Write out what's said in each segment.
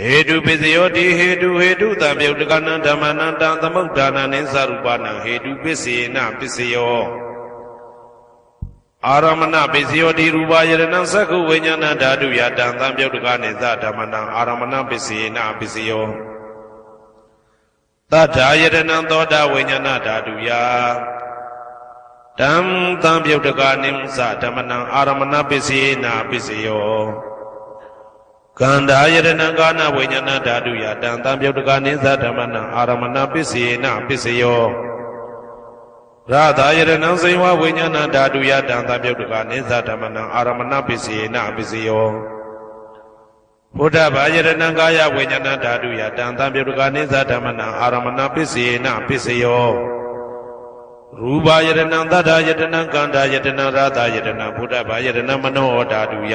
ဟေတုပစ္စယောတိဟေတုဟေတုတံပြုတ်တကနံဓမ္မနံတံသမုဒ္ဒါနံနိသရူပနံဟေတုပစ္စေနပစ္စယောအာရမဏပစ္စယောတိရူပယရဏသက္ခုဝိညာဏဓာတုယတံသံပြုတ်တကနိသဓမ္မနံအာရမဏပစ္စေနပစ္စယောတတ္ထာယရဏသောတာဝိညာဏဓာတုယတံသံပြုတ်တကနိသဓမ္မနံအာရမဏပစ္စေနပစ္စယော ကန္တာယရဏကာနဝိညာဏဓာတုယတံတံပြုတ်တကနိသဓမ္မနံအာရမဏပစ္စေနပစ္စယောရသာယရဏံစေဝဝိညာဏဓာတုယတံတံပြုတ်တကနိသဓမ္မနံအာရမဏပစ္စေနပစ္စယောဘုဒ္ဓဘာယရဏံကာယဝိညာဏဓာတုယတံတံပြုတ်တကနိသဓမ္မနံအာရမဏပစ္စေနပစ္စယောရူပယရဏံသတ္တယတနံကန္တာယတနံရသယတနံဘုဒ္ဓဘာယရဏံမနောဓာတုယ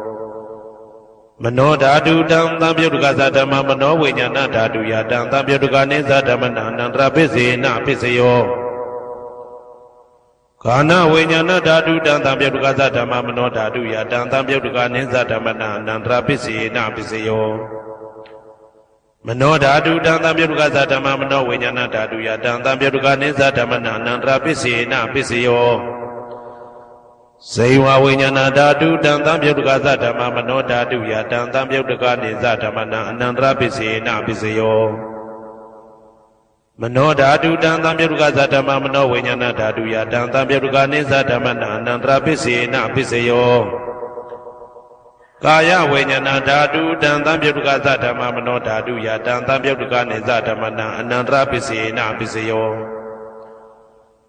မနောဓာတုတံသံပြုတ်တကသဓမ္မမနောဝိညာဏဓာတုယတံသံပြုတ်တကနေသဓမ္မနံအနန္တရပစ္စေနပစ္စယောကာနဝိညာဏဓာတုတံသံပြုတ်တကသဓမ္မမနောဓာတုယတံသံပြုတ်တကနေသဓမ္မနံအနန္တရပစ္စေနပစ္စယောမနောဓာတုတံသံပြုတ်တကသဓမ္မမနောဝိညာဏဓာတုယတံသံပြုတ်တကနေသဓမ္မနံအနန္တရပစ္စေနပစ္စယော ဇေဝဝိညာဏဓာတုတံသံပြုတ်တကသဓမ္မမနောဓာတုယတံသံပြုတ်တကနေသဓမ္မနံအနန္တရပစ္စေနပစ္စယောမနောဓာတုတံသံပြုတ်တကသဓမ္မမနောဝိညာဏဓာတုယတံသံပြုတ်တကနေသဓမ္မနံအနန္တရပစ္စေနပစ္စယောကာယဝိညာဏဓာတုတံသံပြုတ်တကသဓမ္မမနောဓာတုယတံသံပြုတ်တကနေသဓမ္မနံအနန္တရပစ္စေနပစ္စယော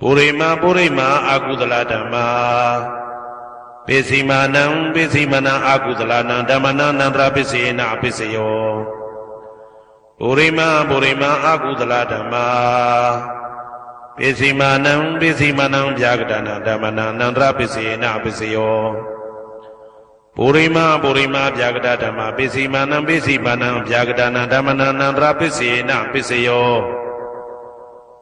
ပုရိမာပုရိမာအာကုသလဓမ္မာပိစီမာနံပိစီမနံအာကုသလနံဓမ္မနံနန္တရပိစေနအပိစယောပုရိမာပုရိမာအာကုသလဓမ္မာပိစီမာနံပိစီမနံဗျာကတနာဓမ္မနံနန္တရပိစေနအပိစယောပုရိမာပုရိမာဗျာကတဓမ္မာပိစီမာနံပိစီမနံဗျာကတနာဓမ္မနံနန္တရပိစေနအပိစယော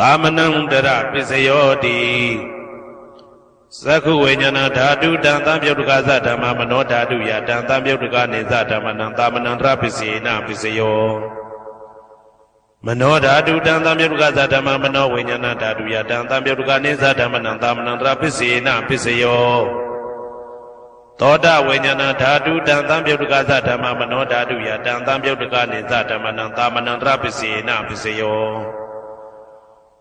သာမဏံတရပစ္စယောတိသက္ခုဝိညာဏဓာတုတံသံပြုတ်တကသဓမ္မမနောဓာတုယတံသံပြုတ်တကနေသဓမ္မနံသာမဏံတရပစ္စယေနပစ္စယောမနောဓာတုတံသံပြုတ်တကသဓမ္မမနောဝိညာဏဓာတုယတံသံပြုတ်တကနေသဓမ္မနံသာမဏံတရပစ္စယေနပစ္စယောသောတဝိညာဏဓာတုတံသံပြုတ်တကသဓမ္မမနောဓာတုယတံသံပြုတ်တကနေသဓမ္မနံသာမဏံတရပစ္စယေနပစ္စယော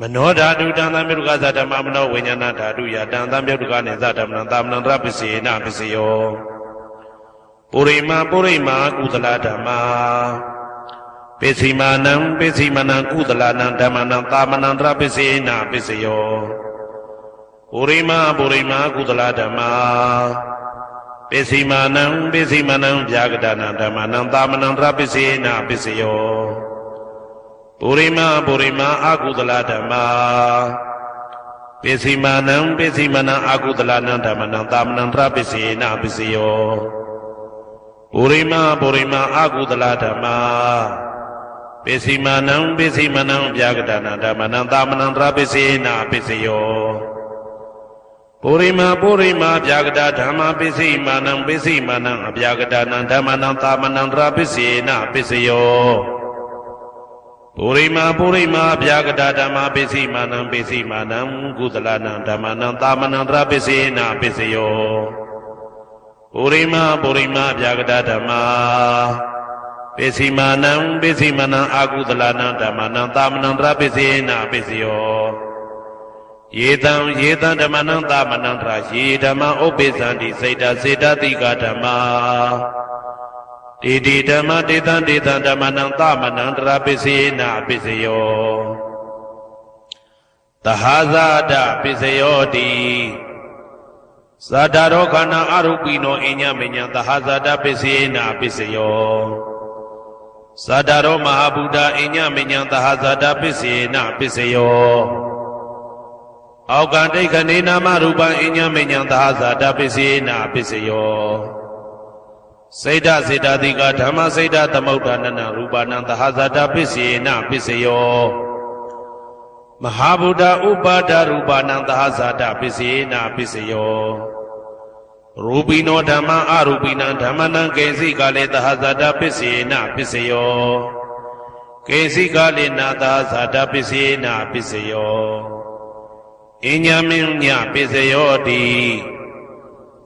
မနောဓာတုတံသံမြုတ်ကသဓမ္မမနောဝိညာဏဓာတုယတံသံမြုတ်ကနေသဓမ္မနံသာမဏံတရပစ္စေနပစ္စယောပုရိမာပုရိမာကုသလဓမ္မာပိစိမာနံပိစိမနံကုသလနံဓမ္မနံသာမဏံတရပစ္စေနပစ္စယောပုရိမာပုရိမာကုသလဓမ္မာပိစိမာနံပိစိမနံဗျာဂဒနာဓမ္မနံသာမဏံတရပစ္စေနပစ္စယော ပုရိမပုရိမအာကုသလဓမ္မာပိစိမာနံပိစိမနံအာကုသလနံဓမ္မနံသာမဏံတရပိစေနပိစယောပုရိမပုရိမအာကုသလဓမ္မာပိစိမာနံပိစိမနံဗျာကတနာဓမ္မနံသာမဏံတရပိစေနပိစယောပုရိမပုရိမဗျာကတာဓမ္မပိစိမာနံပိစိမာနံအဗျာကတနာဓမ္မနံသာမဏံတရပိစေနပိစယော ပုရိမာပုရိမာဗျာကတာဓမ္မပိစိမာနံပိစိမာနံကုသလနံဓမ္မနံသာမဏံတရပိစေနာပိစယောပုရိမာပုရိမာဗျာကတာဓမ္မပိစိမာနံပိစိမာနံအာကုသလနံဓမ္မနံသာမဏံတရပိစေနာပိစယောယေတံယေတံဓမ္မနံသာမဏံတရာယေဓမ္မဥပ္ပိသန္တိစေတစေတတိကဓမ္မာ တိတိဓမ္မတေတံတေတံဓမ္မနံသမနံတရာပစ္စေနာပစ္စယောသဟာဇာတပစ္စယောတိသာတာရောခန္ဓာအရုပိနောအညမညံသဟာဇာတပစ္စေနာပစ္စယောသာတာရောမဟာဗုဒ္ဓအညမညံသဟာဇာတပစ္စေနာပစ္စယောအောက်ကဒိဋ္ဌနေနာမရူပံအညမညံသဟာဇာတပစ္စေနာပစ္စယော စေတစေတတိကဓမ္မစေတသမုဋ္ဌာနနရူပနံသဟဇာတပစ္စေနပစ္စယောမဟာဗုဒ္ဓဥပါဒရူပနံသဟဇာတပစ္စေနပစ္စယောရူပိနောဓမ္မအရူပိနံဓမ္မနံကေစီကလေသဟဇာတပစ္စေနပစ္စယောကေစီကလေနာသဟဇာတပစ္စေနပစ္စယောအညမင်းညပစ္စယောတိ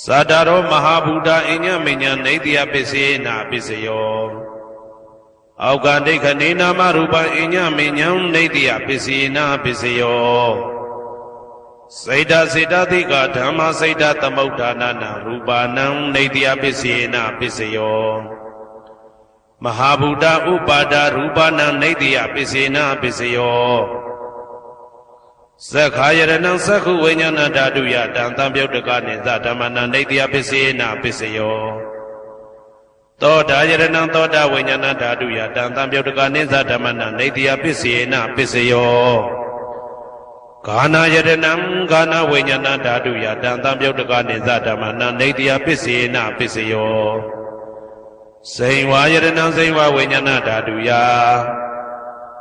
သာတာရောမဟာဗုဒ္ဓအညမညနေတယပစ္စေနာပစ္စယောအောက်ကဒိဋ္ဌနေနာမရူပအညမညံနေတယပစ္စေနာပစ္စယောစေတစေတသိကဓမ္မစေတသမုဋ္ဌာနာနာရူပနံနေတယပစ္စေနာပစ္စယောမဟာဗုဒ္ဓဥပါဒရူပနံနေတယပစ္စေနာပစ္စယော သက္ခာယရဏံသက္ခုဝိညာဏဓာတုယတံတံပြုတ်တကနိသဓမ္မနာနေတယပစ္စေနာပစ္စယောသောတာယရဏံသောတာဝိညာဏဓာတုယတံတံပြုတ်တကနိသဓမ္မနာနေတယပစ္စေနာပစ္စယောကာနာယတနံကာနာဝိညာဏဓာတုယတံတံပြုတ်တကနိသဓမ္မနံနေတယပစ္စေနပစ္စယောစိန်ဝါယတနံစိန်ဝါဝိညာဏဓာတုယ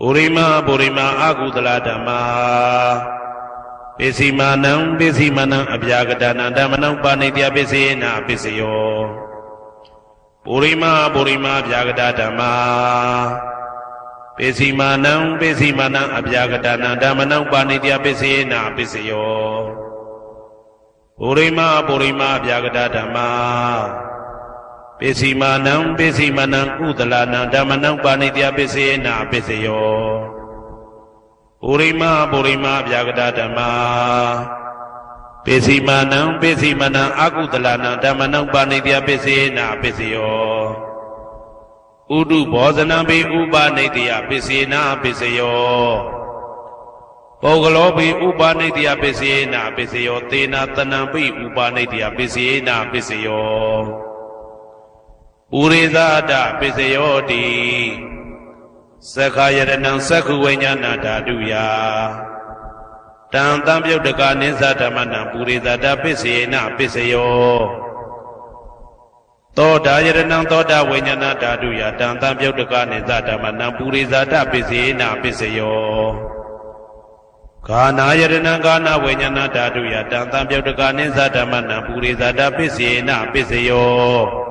ပုရိမပုရိမအာကုတလဓမ္မာပိစီမာနံပိစီမာနံအပြာကတနာဓမ္မနံဥပါနိတယပစ္စေနာပစ္စယောပုရိမာပုရိမာဗျာဂတဓမ္မာပိစီမာနံပိစီမာနံအဗျာဂတနံဓမ္မနံပါဏိတယပိစေနာပိစယောပုရိမာပုရိမာဗျာဂတဓမ္မာ ပိစီမာနံပိစီမာနံကုသလနံဓမ္မနံပါဏိတယပိစေနာပိစယောပုရိမာပုရိမာဗျာဂတဓမ္မာပိစီမာနံပိစီမနံအာကုတလနံဓမ္မနံပါဏိတယပိစေနာပိစယောဥဒုဘောဇနံပိဥပါနိတယပိစေနာပိစယောပုဂ္ဂလောပိဥပါနိတယပိစေနာပိစယောသေနာတနံပိဥပါနိတယပိစေနာပိစယော ဥရိဇာတပိစယောတိသက္ခာယရဏံသက္ခုဝိညာဏဓာတုယတံတံပြုတ်တကနိသဓမ္မနံပုရိသတာပစ္စေနပစ္စယောသောတာယရဏံသောတာဝိညာဏဓာတုယတံတံပြုတ်တကနိသဓမ္မနံပုရိသတာပစ္စေနပစ္စယောဂာနာယရဏံဂာနာဝိညာဏဓာတုယတံတံပြုတ်တကနိသဓမ္မနံပုရိသတာပစ္စေနပစ္စယော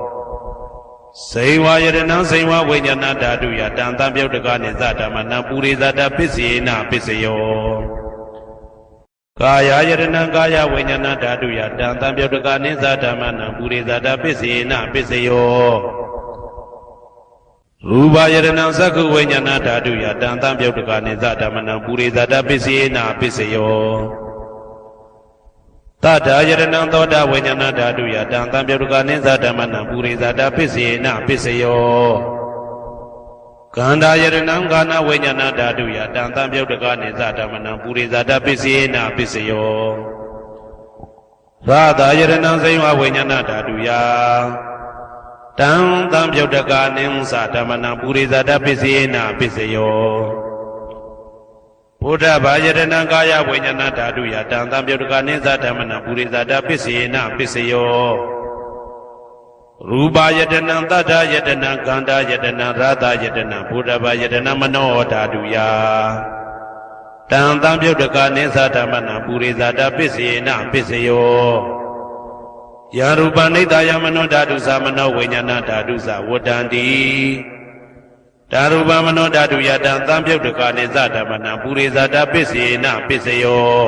စိန်ဝါယရဏံစိန်ဝါဝိညာဏဓာတုယတံတံပြုတ်တကနိသဓမ္မနံပုရိသတာပစ္စေနပစ္စယောကာယယရဏံကာယဝိညာဏဓာတုယတံတံပြုတ်တကနိသဓမ္မနံပုရိသတာပစ္စေနပစ္စယောရူပယရဏံသက္ခုဝိညာဏဓာတုယတံတံပြုတ်တကနိသဓမ္မနံပုရိသတာပစ္စေနပစ္စယော တတယရဏံသောတာဝိညာဏဓာတုယတံတံပြုတ်တကနိသဓမ္မနံပုရိသတာပစ္စေနပစ္စယောကန္တာယရဏံကာနဝိညာဏဓာတုယတံတံပြုတ်တကနိသဓမ္မနံပုရိသတာပစ္စေနပစ္စယောသာသာယရဏံစိဝဝိညာဏဓာတုယတံတံပြုတ်တကနိသဓမ္မနံပုရိသတာပစ္စေနပစ္စယော ဘုဒ္ဓဘာယရဏံကာယဝိညာဏဓာတုယတံတံပြုတ်တကနိသဓမ္မနံပုရိသတာပစ္စေနပစ္စယောရူပယတနံတတ္ထယတနံကန္တာယတနံရသယတနံဘုဒ္ဓဘာယတနံမနောဓာတုယတံတံပြုတ်တကနိသဓမ္မနံပုရိသတာပစ္စေနပစ္စယောယာရူပနိတယမနောဓာတုသမနောဝိညာဏဓာတုသဝတ္တန္တိ ဓာရူပမနောဓာတုယတံတံပြုတ်တကနိသဓမ္မနံပုရိသတာပစ္စေနပစ္စယော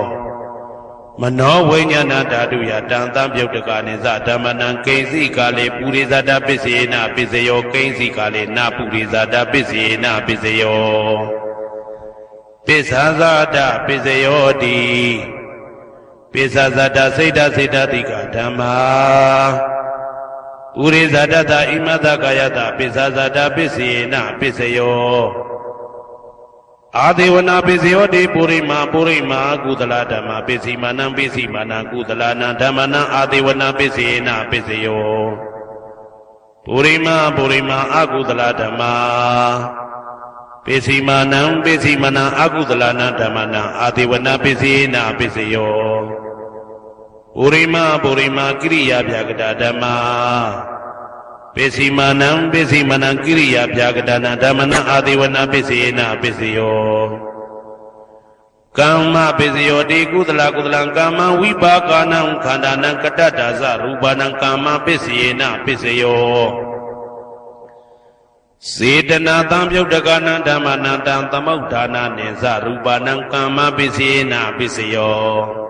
မနောဝိညာဏဓာတုယတံတံပြုတ်တကနိသဓမ္မနံကိဉ္စီကာလေပုရိသတာပစ္စေနပစ္စယောကိဉ္စီကာလေနပုရိသတာပစ္စေနပစ္စယောပစ္ဆာဇာတပစ္စယောတိပစ္ဆာဇာတစိတ်တစိတ်တတိကဓမ္မာ ပုရိသတတဣမတကာယတပစ္ဆာဇာတပစ္စေနပစ္စယောအာဒေဝနာပိစယောတိပုရိမာပုရိမာကုသလဓမ္မပိစီမာနံပိစီမာနံကုသလနံဓမ္မနံအာဒေဝနာပိစေနပိစယောပုရိမာပုရိမာအကုသလဓမ္မာပိစီမာနံပိစီမာနံအကုသလနံဓမ္မနံအာဒေဝနာပိစေနပိစယော ပုရိမာပုရိမာကိရိယာဗျာကတာဓမ္မာပိစီမာနံပိစီမာနံကိရိယာဗျာကတာနံဓမ္မနံအာဒေဝနာပိစေနပိစယောကမ္မပိစယောတိကုသလကုသလံကာမံဝိပါကနံခန္ဓာနံကတ္တတာဇရူပနံကာမပိစေနပိစယောစေတနာတံပြုတ်တကနံဓမ္မနံတံသမုဋ္ဌာနာနိဇရူပနံကာမပိစေနပိစယော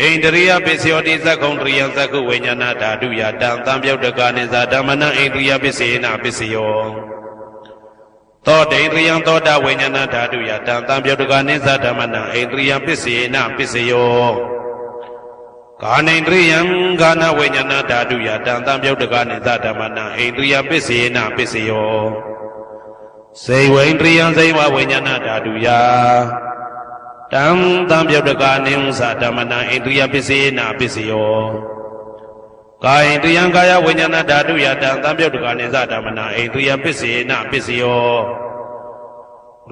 ဣန္ဒရိယပစ္စယောတိသက္ကုံတရိယသက္ကုဝိညာဏဓာတုယတံသံပြုတ်တကနိသာဓမ္မနံဣန္ဒရိယပစ္စေနပစ္စယောသောတိန္ဒရိယသောတာဝိညာဏဓာတုယတံသံပြုတ်တကနိသာဓမ္မနံဣန္ဒရိယပစ္စေနပစ္စယောကာနိန္ဒရိယံဂာနဝိညာဏဓာတုယတံသံပြုတ်တကနိသာဓမ္မနံဣန္ဒရိယပစ္စေနပစ္စယောစေဝိန္ဒရိယံစေဝဝိညာဏဓာတုယ တံတံပြုတ်တကနိဥ္စဓမ္မနာဣန္ဒြိယပစ္စေနာပစ္စယောကာယတယံကာယဝိညာဏဓာတုယတံတံပြုတ်တကနိသဓမ္မနာဣန္ဒြိယပစ္စေနာပစ္စယော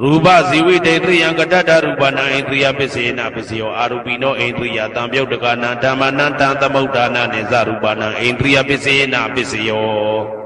ရူပဇီဝိတေတယံကတ္တရူပနာဣန္ဒြိယပစ္စေနာပစ္စယောအာရူပိနောဣန္ဒြိယတံပြုတ်တကနာဓမ္မနံတံသမုဋ္ဌာနာနိသရူပနာဣန္ဒြိယပစ္စေနာပစ္စယော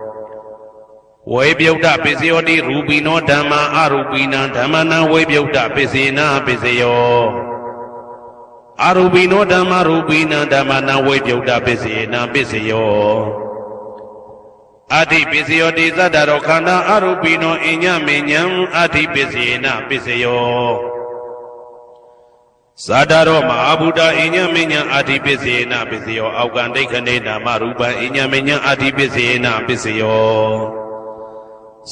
ဝေပြုတ်တပစ္စယောတိရူပိနောဓမ္မာအရူပိနံဓမ္မနံဝေပြုတ်တပစ္စေနာပစ္စယောအရူပိနောဓမ္မာရူပိနံဓမ္မနံဝေပြုတ်တပစ္စေနာပစ္စယောအတိပစ္စယောတိသတ္တရောခန္ဓာအရူပိနောအညမေညံအတိပစ္စေနာပစ္စယောဇာတာရောမဟာဗုဒ္ဓအညမေညံအာတိပစ္စေနာပစ္စယောအောက်ကံဒိဋ္ဌနေနာမရူပံအညမေညံအာတိပစ္စေနာပစ္စယော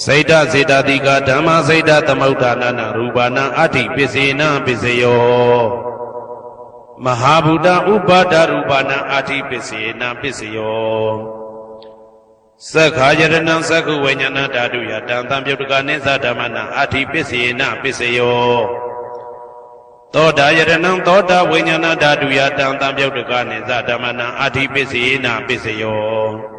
စိတ်တစေတတိကဓမ္မစိတ်တသမုဋ္ဌာနာရူပနာအဋ္ဌိပစ္စေနပစ္စယောမဟာဗုဒ္ဓဥပါဒရူပနာအဋ္ဌိပစ္စေနပစ္စယောသက္ခာယရဏံသက္ခုဝိညာဏဓာတုယတံတံပြုတ်တကနိသဓမ္မနာအဋ္ဌိပစ္စေနပစ္စယောသောတာယရဏံသောတာဝိညာဏဓာတုယတံတံပြုတ်တကနိသဓမ္မနာအဋ္ဌိပစ္စေနပစ္စယော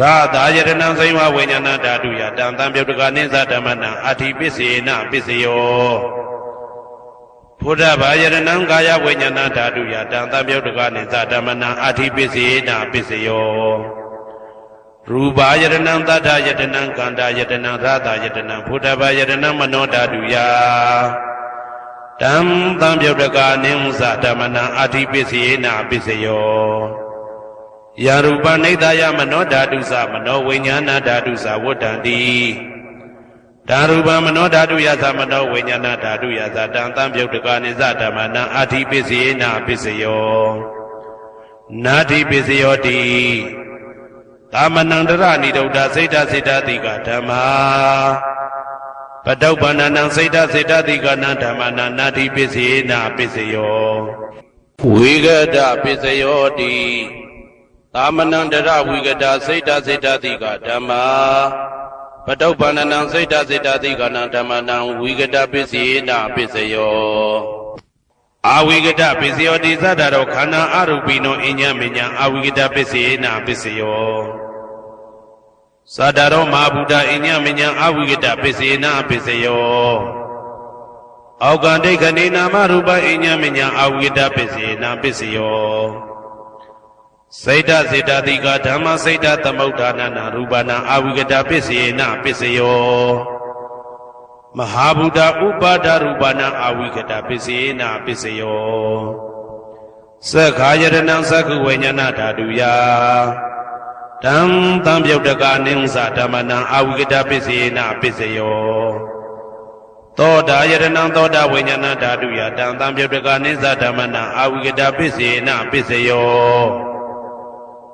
ရာသာယတနံစိဝဝိညာဏဓာတုယတံတံပြုတ်တကနိသဓမ္မနံအာတိပစ္စေနပစ္စယောဘုဒ္ဓဘာယတနံကာယဝိညာဏဓာတုယတံတံပြုတ်တကနိသဓမ္မနံအာတိပစ္စေနပစ္စယောရူပါယတနံတတ္ထယတနံကန္တာယတနံရာသာယတနံဘုဒ္ဓဘာယတနံမနောဓာတုယတံတံပြုတ်တကနိသဓမ္မနံအာတိပစ္စေနပစ္စယော ယာရူပနိဒာယမနောဓာတုသမနောဝိညာဏဓာတုသဝတ္တံတိဓာရူပံမနောဓာတုယသမနောဝိညာဏဓာတုယသတံသံပြုတ်တကနိသဓမ္မနံအာတိပစ္စယေနာပစ္စယောနာတိပစ္စယောတိသာမဏံတရဏိဒုဒ္ဓစိတ်တစိတ်တတိကဓမ္မာပတုပ္ပန္နနံစိတ်တစိတ်တတိကနံဓမ္မနံနာတိပစ္စယေနာပစ္စယောဝိဂဒပစ္စယောတိ သာမဏံတရဝိဂဒစိတ်တစိတ်တတိကဓမ္မာပတုပ္ပန္နနံစိတ်တစိတ်တသိကနံဓမ္မနံဝိကတပစ္စယေနပစ္စယောအာဝိကတပစ္စယောတိသတ္တရောခန္ဓာအရူပိနောအညမညအာဝိကတပစ္စယေနပစ္စယောသတ္တရောမဟာဗုဒ္ဓအညမညအာဝိကတပစ္စယေနပစ္စယောအောက်ကဒိဋ္ဌနေနာမရူပအညမညအာဝိကတပစ္စယေနပစ္စယော စိတ်တစေတတိကဓမ္မစိတ်တသမုဋ္ဌာနနာရူပနာအာဝိကတပစ္စယေနပစ္စယောမဟာဗုဒ္ဓဥပါဒရူပနာအာဝိကတပစ္စယေနပစ္စယောသက္ခာယတနံသက္ခုဝိညာဏဓာတုယတံတံပြုတ်တကနိဉ္စဓမ္မနံအာဝိကတပစ္စယေနပစ္စယောသောတာယတနံသောတာဝိညာဏဓာတုယတံတံပြုတ်တကနိဉ္စဓမ္မနံအာဝိကတပစ္စယေနပစ္စယော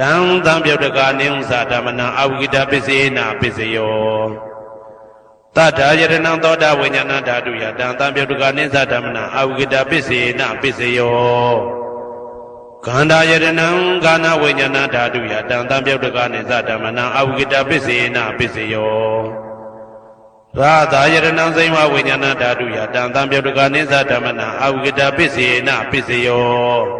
တံသံပြုတ်တကာနိဥ္စဓမ္မနံအဝိကတပစ္စေနာပစ္စယောတတ္ထာယတနံသောတာဝိညာဏဓာတုယတံသံပြုတ်တကာနိစ္စဓမ္မနံအဝိကတပစ္စေနာပစ္စယောခန္ဓာယတနံကာနဝိညာဏဓာတုယတံသံပြုတ်တကာနိစ္စဓမ္မနံအဝိကတပစ္စေနာပစ္စယောရာသာယတနံစိမ္မဝိညာဏဓာတုယတံသံပြုတ်တကာနိစ္စဓမ္မနံအဝိကတပစ္စေနာပစ္စယော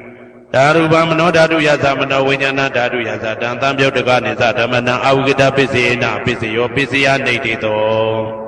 ဒါရူပမနောဓာတုယသမနောဝိညာဏဓာတုယသတံတံပြုတ်တကနိသဓမ္မနံအာဝိကတပစ္စေနပစ္စယောပစ္စယနေတိတော